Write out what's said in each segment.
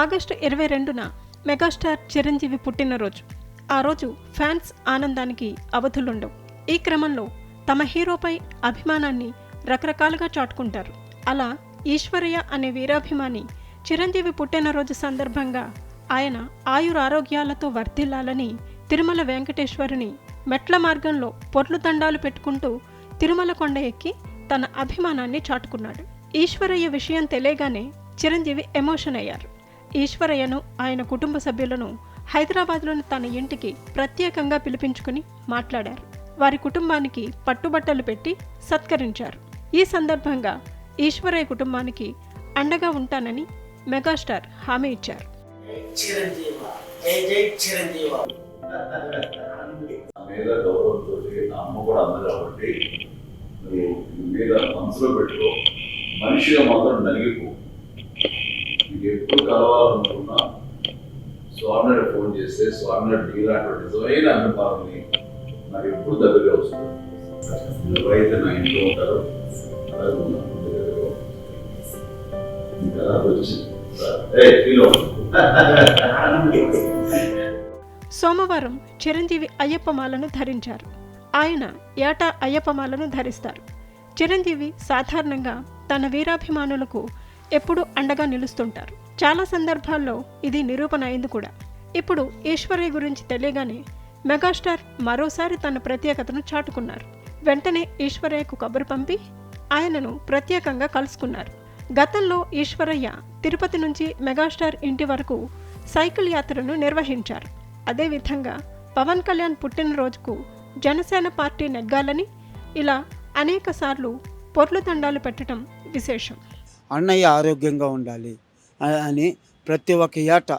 August ఇరవై రెండున megastar Chiranjeevi పుట్టినరోజు. ఆ రోజు ఫ్యాన్స్ ఆనందానికి అవధులుండవు. ఈ క్రమంలో తమ హీరోపై అభిమానాన్ని రకరకాలుగా చాటుకుంటారు. అలా ఈశ్వరయ్య అనే వీరాభిమాని చిరంజీవి పుట్టినరోజు సందర్భంగా ఆయన ఆయురారోగ్యాలతో వర్ధిల్లాలని తిరుమల వెంకటేశ్వరుని మెట్ల మార్గంలో పొర్లు దండాలు పెట్టుకుంటూ తిరుమల కొండ ఎక్కి తన అభిమానాన్ని చాటుకున్నాడు. ఈశ్వరయ్య విషయం తెలియగానే చిరంజీవి ఎమోషన్ అయ్యారు. ఈశ్వరయ్యను ఆయన కుటుంబ సభ్యులను హైదరాబాద్లోని తన ఇంటికి ప్రత్యేకంగా పిలిపించుకుని మాట్లాడారు. వారి కుటుంబానికి పట్టుబట్టలు పెట్టి సత్కరించారు. ఈ సందర్భంగా ఈశ్వరయ్య కుటుంబానికి అండగా ఉంటానని మెగాస్టార్ హామీ ఇచ్చారు. మనిషిగా మాత్రం నలిగిపో కలవాలనుకున్నా స్వామినాడు ఫోన్ చేస్తే స్వామినాడు నీలాంటి నిజమైన అనుభవాన్ని నాకు ఎప్పుడు దగ్గరగా వస్తుంది? ఎవరైతే నా ఇంట్లో ఉంటారో. అలాగే ఇంకా వచ్చింది సోమవారం చిరంజీవి అయ్యప్పమాలను ధరించారు. ఆయన ఏటా అయ్యప్పమాలను ధరిస్తారు. చిరంజీవి సాధారణంగా తన వీరాభిమానులకు ఎప్పుడూ అండగా నిలుస్తుంటారు. చాలా సందర్భాల్లో ఇది నిరూపణ అయింది కూడా. ఇప్పుడు ఈశ్వర్య గురించి తెలియగానే మెగాస్టార్ మరోసారి తన ప్రత్యేకతను చాటుకున్నారు. వెంటనే ఈశ్వరయ్యకు కబురు పంపి ఆయనను ప్రత్యేకంగా కలుసుకున్నారు. గతంలో ఈశ్వరయ్య తిరుపతి నుంచి మెగాస్టార్ ఇంటి వరకు సైకిల్ యాత్రను నిర్వహించారు. అదేవిధంగా పవన్ కళ్యాణ్ పుట్టినరోజుకు జనసేన పార్టీ నెగ్గాలని ఇలా అనేకసార్లు పొర్లు తండాలు పెట్టడం విశేషం. అన్నయ్య ఆరోగ్యంగా ఉండాలి అని ప్రతి ఒక్క ఏట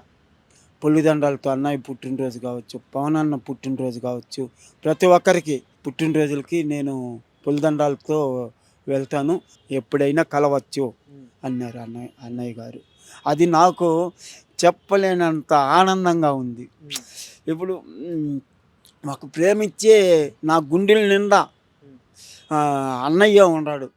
పుల్లిదండాలతో అన్నయ్య పుట్టినరోజు కావచ్చు పవన్ అన్న పుట్టినరోజు కావచ్చు ప్రతి ఒక్కరికి పుట్టినరోజులకి నేను పులిదండాలతో వెళ్తాను. ఎప్పుడైనా కలవచ్చు అన్నారు అన్నయ్య అన్నయ్య గారు. అది నాకు చెప్పలేనంత ఆనందంగా ఉంది. ఇప్పుడు మాకు ప్రేమించే నా గుండెల నిండా అన్నయ్య ఉన్నాడు.